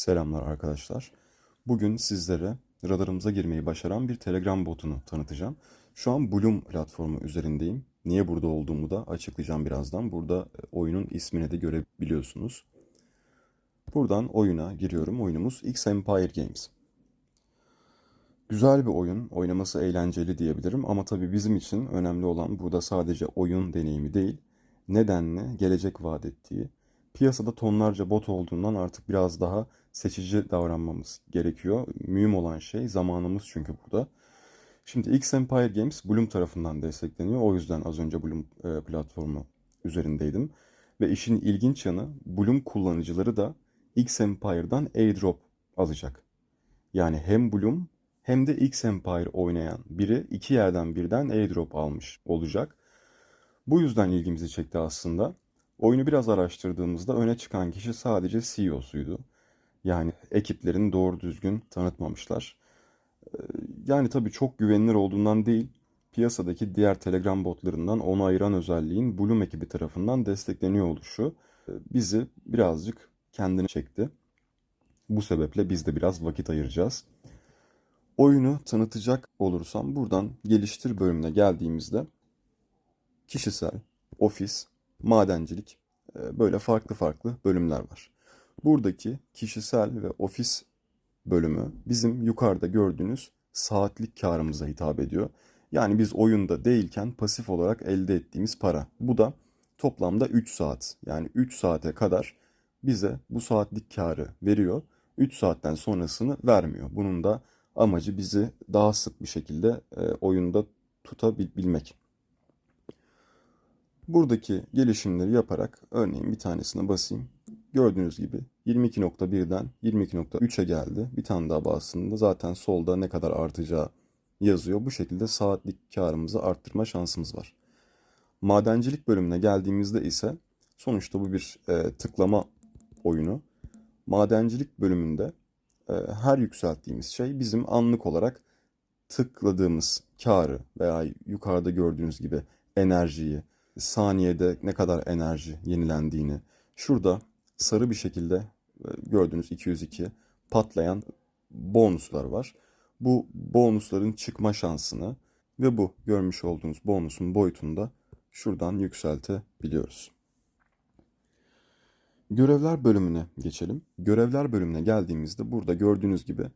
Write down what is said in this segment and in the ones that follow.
Selamlar arkadaşlar. Bugün sizlere radarımıza girmeyi başaran bir Telegram botunu tanıtacağım. Şu an Bloom platformu üzerindeyim. Niye burada olduğumu da açıklayacağım birazdan. Burada e, oyunun ismini de görebiliyorsunuz. Buradan oyuna giriyorum. Oyunumuz X Empire Games. Güzel bir oyun, oynaması eğlenceli diyebilirim ama tabii bizim için önemli olan burada sadece oyun deneyimi değil, nedenle gelecek vaat ettiği, piyasada tonlarca bot olduğundan artık biraz daha seçici davranmamız gerekiyor. Mühim olan şey zamanımız çünkü burada. Şimdi X Empire Games Bloom tarafından destekleniyor. O yüzden az önce Bloom e, platformu üzerindeydim. Ve işin ilginç yanı Bloom kullanıcıları da X Empire'dan airdrop alacak. Yani hem Bloom hem de X Empire oynayan biri iki yerden birden airdrop almış olacak. Bu yüzden ilgimizi çekti aslında. Oyunu biraz araştırdığımızda öne çıkan kişi sadece CEO'suydu. Yani ekiplerini doğru düzgün tanıtmamışlar. Ee, Yani tabii çok güvenilir olduğundan değil, piyasadaki diğer Telegram botlarından onu ayıran özelliğin Bloom ekibi tarafından destekleniyor oluşu e, bizi birazcık kendine çekti. Bu sebeple biz de biraz vakit ayıracağız. Oyunu tanıtacak olursam buradan geliştir bölümüne geldiğimizde kişisel, ofis, madencilik e, böyle farklı farklı bölümler var. Buradaki kişisel ve ofis bölümü bizim yukarıda gördüğünüz saatlik karımıza hitap ediyor. Yani biz oyunda değilken pasif olarak elde ettiğimiz para. Bu da toplamda 3 saat. Yani 3 saate kadar bize bu saatlik karı veriyor. 3 saatten sonrasını vermiyor. Bunun da amacı bizi daha sık bir şekilde e, oyunda tutabilmek. Buradaki gelişimleri yaparak örneğin bir tanesine basayım. Gördüğünüz gibi 22.1'den 22.3'e geldi. Bir tane daha bastığında zaten solda ne kadar artacağı yazıyor. Bu şekilde saatlik karımızı arttırma şansımız var. Madencilik bölümüne geldiğimizde ise sonuçta bu bir e, tıklama oyunu. Madencilik bölümünde e, her yükselttiğimiz şey bizim anlık olarak tıkladığımız karı veya yukarıda gördüğünüz gibi enerjiyi, saniyede ne kadar enerji yenilendiğini, şurada sarı bir şekilde e, gördüğünüz 202 patlayan bonuslar var. Bu bonusların çıkma şansını ve bu görmüş olduğunuz bonusun boyutunu da şuradan yükseltebiliyoruz. Görevler bölümüne geçelim. Görevler bölümüne geldiğimizde burada gördüğünüz gibi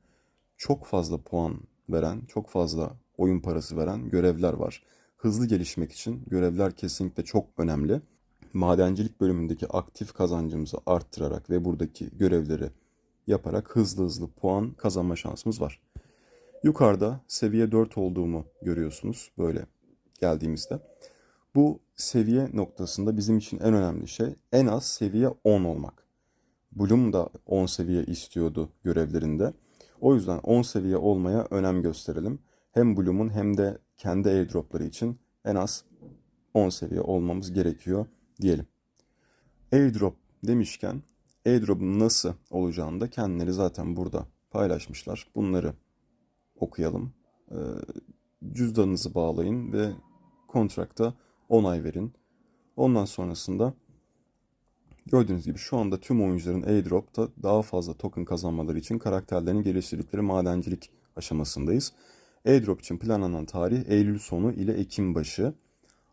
çok fazla puan veren, çok fazla oyun parası veren görevler var. Hızlı gelişmek için görevler kesinlikle çok önemli. Madencilik bölümündeki aktif kazancımızı arttırarak ve buradaki görevleri yaparak hızlı hızlı puan kazanma şansımız var. Yukarıda seviye 4 olduğumu görüyorsunuz böyle geldiğimizde. Bu seviye noktasında bizim için en önemli şey en az seviye 10 olmak. Bloom da 10 seviye istiyordu görevlerinde. O yüzden 10 seviye olmaya önem gösterelim. Hem Bloom'un hem de kendi airdropları için en az 10 seviye olmamız gerekiyor diyelim. Airdrop demişken airdrop'un nasıl olacağını da kendileri zaten burada paylaşmışlar. Bunları okuyalım. Ee, cüzdanınızı bağlayın ve kontrakta onay verin. Ondan sonrasında gördüğünüz gibi şu anda tüm oyuncuların airdrop'ta daha fazla token kazanmaları için karakterlerini geliştirdikleri madencilik aşamasındayız. Airdrop için planlanan tarih Eylül sonu ile Ekim başı.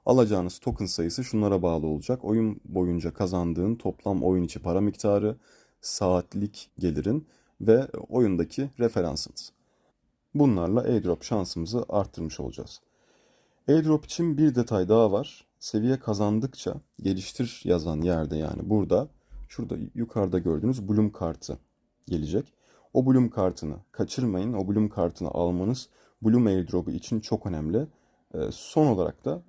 Alacağınız token sayısı şunlara bağlı olacak. Oyun boyunca kazandığın toplam oyun içi para miktarı, saatlik gelirin ve oyundaki referansınız. Bunlarla airdrop şansımızı arttırmış olacağız. Airdrop için bir detay daha var. Seviye kazandıkça geliştir yazan yerde yani burada şurada yukarıda gördüğünüz Bloom kartı gelecek. O Bloom kartını kaçırmayın. O Bloom kartını almanız Bloom airdrop'u için çok önemli. Ee, son olarak da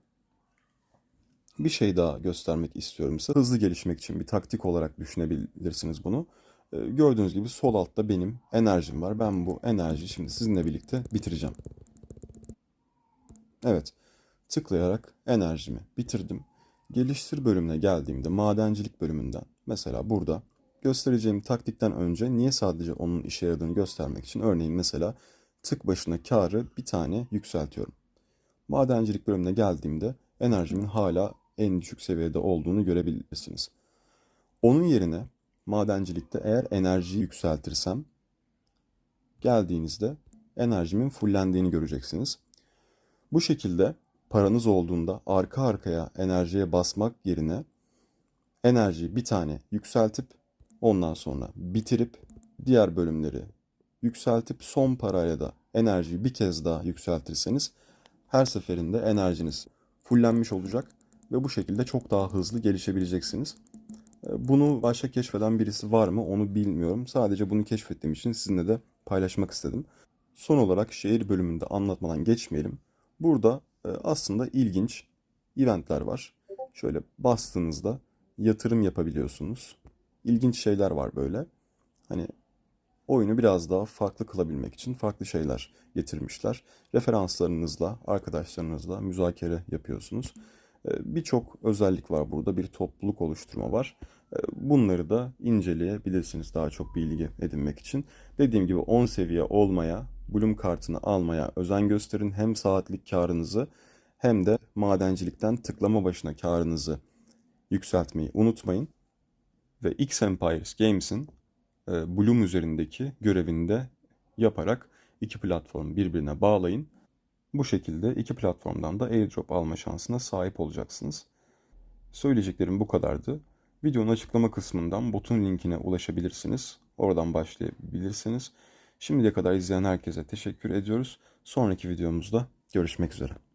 bir şey daha göstermek istiyorum size. Hızlı gelişmek için bir taktik olarak düşünebilirsiniz bunu. Ee, gördüğünüz gibi sol altta benim enerjim var. Ben bu enerjiyi şimdi sizinle birlikte bitireceğim. Evet, tıklayarak enerjimi bitirdim. Geliştir bölümüne geldiğimde madencilik bölümünden mesela burada göstereceğim taktikten önce niye sadece onun işe yaradığını göstermek için örneğin mesela tık başına karı bir tane yükseltiyorum. Madencilik bölümüne geldiğimde enerjimin hala en düşük seviyede olduğunu görebilirsiniz. Onun yerine madencilikte eğer enerjiyi yükseltirsem geldiğinizde enerjimin fullendiğini göreceksiniz. Bu şekilde paranız olduğunda arka arkaya enerjiye basmak yerine enerjiyi bir tane yükseltip ondan sonra bitirip diğer bölümleri yükseltip son parayla da enerjiyi bir kez daha yükseltirseniz her seferinde enerjiniz fullenmiş olacak ve bu şekilde çok daha hızlı gelişebileceksiniz. E, Bunu başka keşfeden birisi var mı onu bilmiyorum. Sadece bunu keşfettiğim için sizinle de paylaşmak istedim. Son olarak şehir bölümünde anlatmadan geçmeyelim. Burada e, aslında ilginç eventler var. Şöyle bastığınızda yatırım yapabiliyorsunuz. İlginç şeyler var böyle. Hani oyunu biraz daha farklı kılabilmek için farklı şeyler getirmişler. Referanslarınızla, arkadaşlarınızla müzakere yapıyorsunuz. Ee, Birçok özellik var burada. Bir topluluk oluşturma var. Ee, Bunları da inceleyebilirsiniz daha çok bilgi edinmek için. Dediğim gibi 10 seviye olmaya, Bloom kartını almaya özen gösterin. Hem saatlik karınızı hem de madencilikten tıklama başına karınızı yükseltmeyi unutmayın. Ve X Empires Games'in Bloom üzerindeki görevini de yaparak iki platformu birbirine bağlayın. Bu şekilde iki platformdan da airdrop alma şansına sahip olacaksınız. Söyleyeceklerim bu kadardı. Videonun açıklama kısmından botun linkine ulaşabilirsiniz. Oradan başlayabilirsiniz. Şimdiye kadar izleyen herkese teşekkür ediyoruz. Sonraki videomuzda görüşmek üzere.